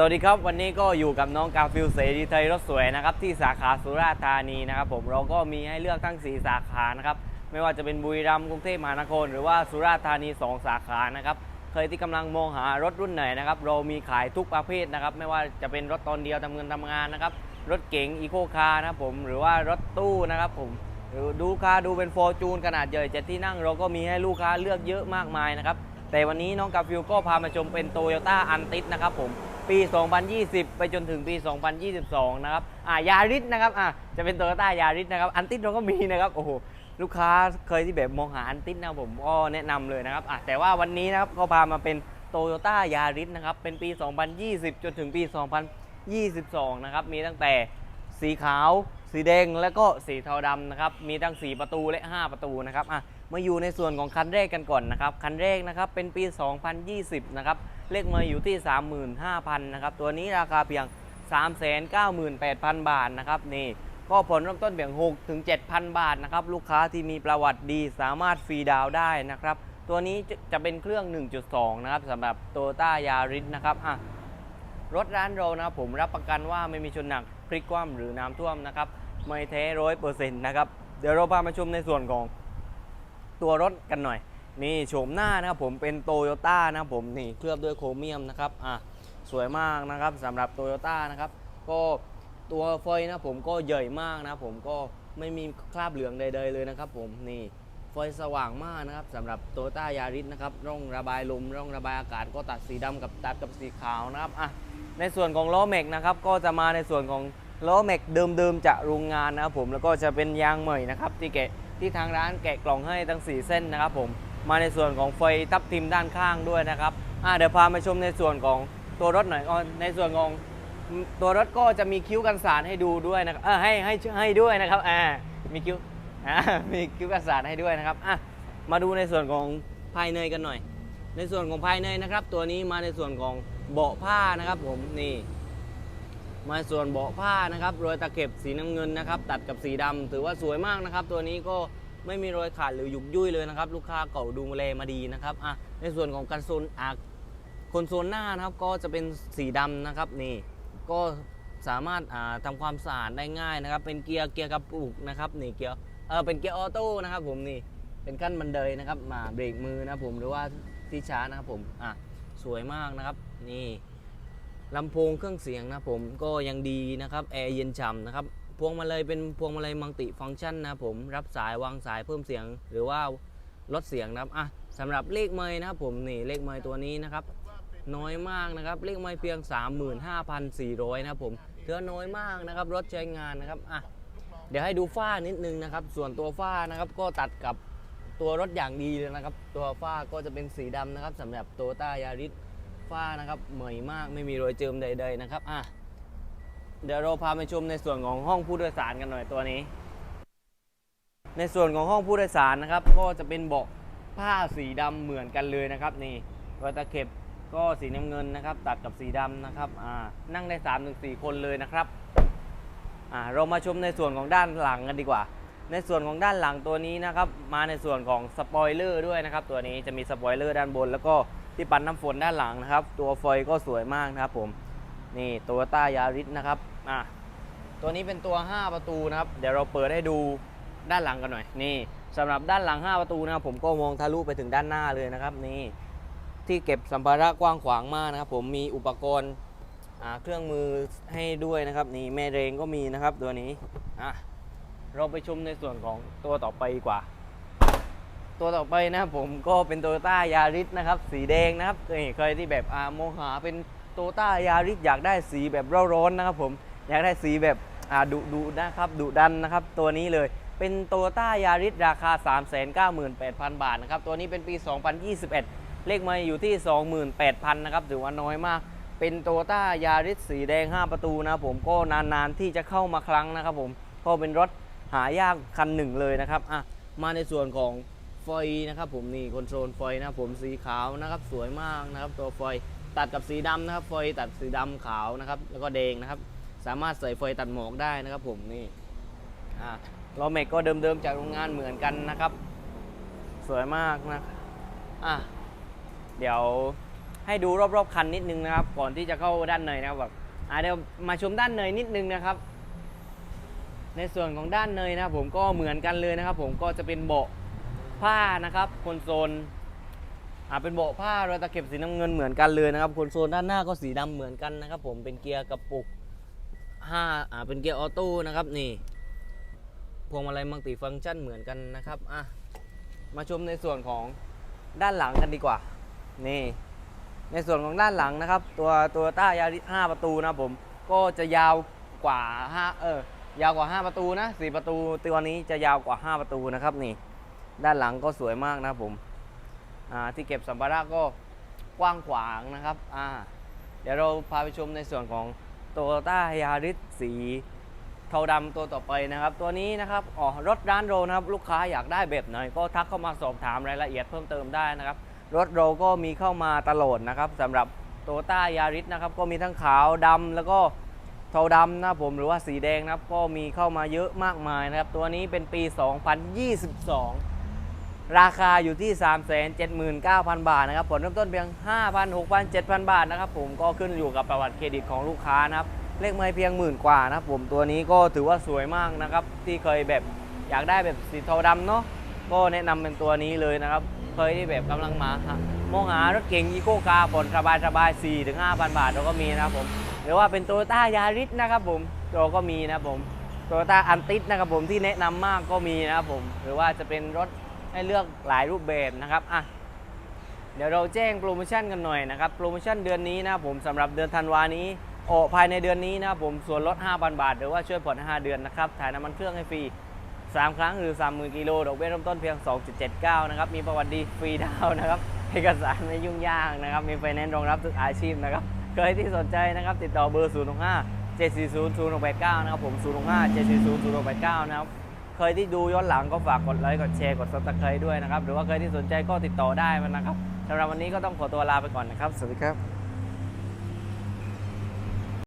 สวัสดีครับ วันนี้ก็อยู่กับน้องกาฟิลเสรีไทยรถสวยนะครับที่สาขาสุราษฎร์ธานีนะครับผมเราก็มีให้เลือกทั้ง 4 สาขานะครับไม่ว่าจะเป็นบุรีรัมย์กรุงเทพมหานคร หรือว่าสุราษฎร์ธานี 2 สาขานะครับใครที่กำลังมองหารถรุ่นไหนนะครับเรามีขายทุกประเภทนะครับไม่ว่าจะเป็นรถตอนเดียวทำเงินทำงานนะครับรถเก๋งอีโคคาร์นะครับผมหรือว่ารถตู้นะครับผมหรือดูคาดูเป็นฟอร์จูนขนาดใหญ่เจ็ดที่นั่ง เราก็มีให้ลูกค้าเลือกเยอะมากมายนะครับแต่วันนี้น้องกาฟิลก็พามาชมเป็นโตโยต้าอันติสนะครับผม ปี 2020 ไปจนถึงปี 2022 นะครับ อ่ายาริสนะครับ อ่าจะเป็นโตโยต้ายาริสนะครับ อันติสเราก็มีนะครับ โอ้โห ลูกค้าเคยที่แบบมองหาอันติสนะผมก็แนะนำเลยนะครับ อะแต่ว่าวันนี้นะครับก็พามาเป็นโตโยต้ายาริสนะครับ เป็นปี 2020 จนถึงปี 2022 นะครับ มีตั้งแต่สีขาว สีแดง แล้วก็สีเทาดำนะครับ มีทั้ง 4 ประตูและ 5 ประตูนะครับ อะ มาอยู่ในส่วนของคันแรกกันก่อนนะครับ คันแรกนะครับเป็นปี 2020 นะครับ เลขมาอยู่ที่ 35,000 นะครับ ตัวนี้ราคาเพียง 398,000 บาทนะครับนี่ก็ผลเริ่มต้นเพียง6ถึง7,000 บาทนะครับ ลูกค้าที่มีประวัติดีสามารถฟรีดาวได้นะครับ ตัวนี้จะเป็นเครื่อง 1.2 นะครับสำหรับโตต้ายาริสนะครับอะรถร้านเรานะผมรับประกันว่าไม่มีชนหนักพลิกคว่ำหรือน้ำท่วมนะครับ ไม่แท้ร้อยเปอร์เซ็นต์นะครับ เดี๋ยวเราพามาชมในส่วนของ ตัวรถกันหน่อย นี่โฉมหน้านะครับผมเป็นโตโยต้านะครับผมนี่เคลือบด้วยโครเมียมนะครับอะสวยมากนะครับสำหรับโตโยต้านะครับก็ตัวไฟนะผมก็ใหญ่มากนะผมก็ไม่มีคราบเหลืองใดๆเลยนะครับผมนี่ไฟสว่างมากนะครับสำหรับโตโยต้ายาริสนะครับร่องระบายลมร่องระบายอากาศก็ตัดสีดำกับตัดกับสีขาวนะครับอะในส่วนของล้อแม็กนะครับก็จะมาในส่วนของล้อแม็กเดิมๆจากโรงงานนะครับผมแล้วก็จะเป็นยางใหม่นะครับที่แกะ ที่ทางร้านแกะกล่องให้ทั้ง 4 เส้นนะครับผมมาในส่วนของไฟทับทิมด้านข้างด้วยนะครับเดี๋ยวพามาชมในส่วนของตัวรถหน่อยอในส่วนของตัวรถก็จะมีคิ้วกันสาดให้ดูด้วยนะครับเออให้ให้ให้ด้วยนะครับอ่ามีคิ้วอ่ามีคิ้วกันสาดให้ด้วยนะครับอะมาดูในส่วนของภายในกันหน่อย ในส่วนของภายในนะครับ ตัวนี้มาในส่วนของเบาะผ้านะครับผมนี่ มาส่วนเบาะผ้านะครับรอยตะเข็บสีน้ำเงินนะครับตัดกับสีดำถือว่าสวยมากนะครับ ตัวนี้ก็ไม่มีรอยขาดหรือหยุกยุ่ยเลยนะครับ ลูกค้าเก่าดูแลมาดีนะครับอะในส่วนของกันโซนอาคอนโซลหน้านะครับก็จะเป็นสีดำนะครับนี่ก็สามารถอ่าทำความสะอาดได้ง่ายนะครับ เป็นเกียร์เกียร์กระปุกนะครับนี่เกียร์เออเป็นเกียร์ออโต้นะครับผมนี่เป็นขั้นบันไดนะครับมาเบรกมือนะผมหรือว่าที่ช้านะครับผมอะสวยมากนะครับนี่ ลำโพงเครื่องเสียงนะผมก็ยังดีนะครับแอร์เย็นฉ่ำนะครับพวงมาลัยเป็นพวงมาลัยมัลติฟังก์ชันนะผมรับสายวางสายเพิ่มเสียงหรือว่าลดเสียงนะครับอะสำหรับเลขไม้นะครับผมนี่เลขไม้ตัวนี้นะครับน้อยมากนะครับเลขไม้เพียง 35,400นะครับผมถือว่าน้อยมากนะครับรถใช้งานนะครับอะเดี๋ยวให้ดูฝ้านิดนึงนะครับ ส่วนตัวฝ้านะครับก็ตัดกับตัวรถอย่างดีเลยนะครับ ตัวฝ้าก็จะเป็นสีดำนะครับสำหรับโตต้ายาริส ฝ้านะครับใหม่มากไม่มีรอยเจิมใด ๆนะครับอะเดี๋ยวเราพาไปชมในส่วนของห้องผู้โดยสารกันหน่อยตัวนี้ ในส่วนของห้องผู้โดยสารนะครับ ก็จะเป็นเบาะผ้าสีดำเหมือนกันเลยนะครับ นี่รอยตะเข็บก็สีน้ำเงินนะครับ ตัดกับสีดำนะครับอ่านั่งได้3าถึงสคนเลยนะครับอ่าเรามาชมในส่วนของด้านหลังกันดีกว่า ในส่วนของด้านหลังตัวนี้นะครับ มาในส่วนของสปอยเลอร์ด้วยนะครับ ตัวนี้จะมีสปอยเลอร์ด้านบน แล้วก็ ที่ปันน้ำฝนด้านหลังนะครับ ตัวไฟก็สวยมากนะครับผม นี่โตโยต้ายาริสนะครับอะตัวนี้เป็นตัว 5 ประตูนะครับ เดี๋ยวเราเปิดให้ดูด้านหลังกันหน่อย นี่สำหรับด้านหลัง 5 ประตูนะครับผมก็มองทะลุไปถึงด้านหน้าเลยนะครับ นี่ที่เก็บสัมภาระกว้างขวางมากนะครับผมมีอุปกรณ์เครื่องมือให้ด้วยนะครับ นี่แม่เรงก็มีนะครับตัวนี้อะเราไปชมในส่วนของตัวต่อไปดีกว่า ตัวต่อไปนะผมก็เป็นโตโยต้ายาริสนะครับ สีแดงนะครับเคยเคยที่แบบอ่ามหาเป็นโตโยต้ายาริสอยากได้สีแบบร้อนๆนะครับผมอยากได้สีแบบอ่าดุดุนะครับดุดันนะครับ ตัวนี้เลยเป็นโตโยต้ายาริสราคา 398,000 บาทนะครับ ตัวนี้เป็นปี 2021 เลขมาอยู่ที่ 28,000 นะครับถือว่าน้อยมาก เป็นโตโยต้ายาริสสีแดง 5 ประตูนะผมก็นานๆที่จะเข้ามาครั้งนะครับผมก็เป็นรถหายากคันหนึ่งเลยนะครับอะมาในส่วนของ ไฟนะครับผมนี่คอนโซลไฟนะผมสีขาวนะครับสวยมากนะครับตัวไฟตัดกับสีดำนะครับไฟตัดสีดำขาวนะครับแล้วก็แดงนะครับ สามารถใส่ไฟตัดหมอกได้นะครับผมนี่อะล้อแม็กก็เดิมๆจากโรงงานเหมือนกันนะครับ สวยมากนะอะเดี๋ยวให้ดูรอบๆคันนิดนึงนะครับ ก่อนที่จะเข้าด้านในนะครับแบบอะเดี๋ยวมาชมด้านในนิดนึงนะครับ ในส่วนของด้านในนะครับผมก็เหมือนกันเลยนะครับ ผมก็จะเป็นเบาะ ผ้านะครับคอนโซลอ่าเป็นเบาะผ้ารอยตะเข็บสีน้ำเงินเหมือนกันเลยนะครับคอนโซลด้านหน้าก็สีดำเหมือนกันนะครับ ผมเป็นเกียร์กระปุกห้าอ่าเป็นเกียร์ออโต้นะครับนี่พวงมาลัยมัลติฟังก์ชันเหมือนกันนะครับอะมาชมในส่วนของด้านหลังกันดีกว่า นี่ ในส่วนของด้านหลังนะครับ ตัวตัวต้ายาริ5ประตูนะผมก็จะยาวกว่า5เออยาวกว่า 5 ประตูนะ4ประตูตัวนี้จะยาวกว่า 5 ประตูนะครับนี่ ด้านหลังก็สวยมากนะครับผมที่เก็บสัมภาระก็กว้างขวางนะครับเดี๋ยวเราพาไปชมในส่วนของโตโยต้ายาริสสีเทาดำตัวต่อไปนะครับ ตัวนี้นะครับอ๋อรถร้านโรนะครับลูกค้าอยากได้แบบไหนก็ทักเข้ามาสอบถามรายละเอียดเพิ่มเติมได้นะครับ รถเรก็มีเข้ามาตลอดนะครับสำหรับโตต้ายาริสนะครับก็มีทั้งขาวดำแล้วก็เทาดำนะครับผมหรือว่าสีแดงนะครับก็มีเข้ามาเยอะมากมายนะครับ ตัวนี้เป็นปี 2022 ราคาอยู่ที่ 379,000 บาทนะครับผลเริ่มต้นเพียง 5,000 6,000 7,000 บาทนะครับผมก็ขึ้นอยู่กับประวัติเครดิตของลูกค้านะครับเลขไม่เพียงหมื่นกว่านะครับผมตัวนี้ก็ถือว่าสวยมากนะครับที่เคยแบบอยากได้แบบสีเทาดำเนาะก็แนะนำเป็นตัวนี้เลยนะครับ เคยที่แบบกำลังมามองหารถเก๋งอีโคคาร์ผ่อนสบายสบาย4ถึง5,000บาทเราก็มีนะครับผมหรือว่าเป็นโตโยต้ายาริสนะครับผมเราก็มีนะครับผมโตโยต้าอันติสนะครับผมที่แนะนำมากก็มีนะครับผม หรือว่าจะเป็นรถ ให้เลือกหลายรูปแบบนะครับอะเดี๋ยวเราแจ้งโปรโมชั่นกันหน่อยนะครับโปรโมชั่นเดือนนี้นะผมสำหรับเดือนธันวานี้โออกภายในเดือนนี้นะผมส่วนลด 5,000 บาท หรือว่าช่วยผ่อน 5 เดือนนะครับถ่ายน้ำมันเครื่องให้ฟรี 3 ครั้งหรือ 30,000กิโลดอกเบี้ยเริ่มต้นเพียง 2.79 นะครับ มีประวัติดีฟรีดาวนะครับเอกสารไม่ยุ่งยากนะครับ มีไฟแนนซ์รองรับทุกอาชีพนะครับเคยที่สนใจนะครับ ติดต่อเบอร์ 065 740 0689 นะครับผม 065 740 0689 นะครับ เคยที่ดูย้อนหลังก็ฝากกดไลค์กดแชร์กดซับสไคร์ด้วยนะครับ หรือว่าเคยที่สนใจก็ติดต่อได้มันนะครับสำหรับวันนี้ก็ต้องขอตัวลาไปก่อนนะครับ สวัสดีครับ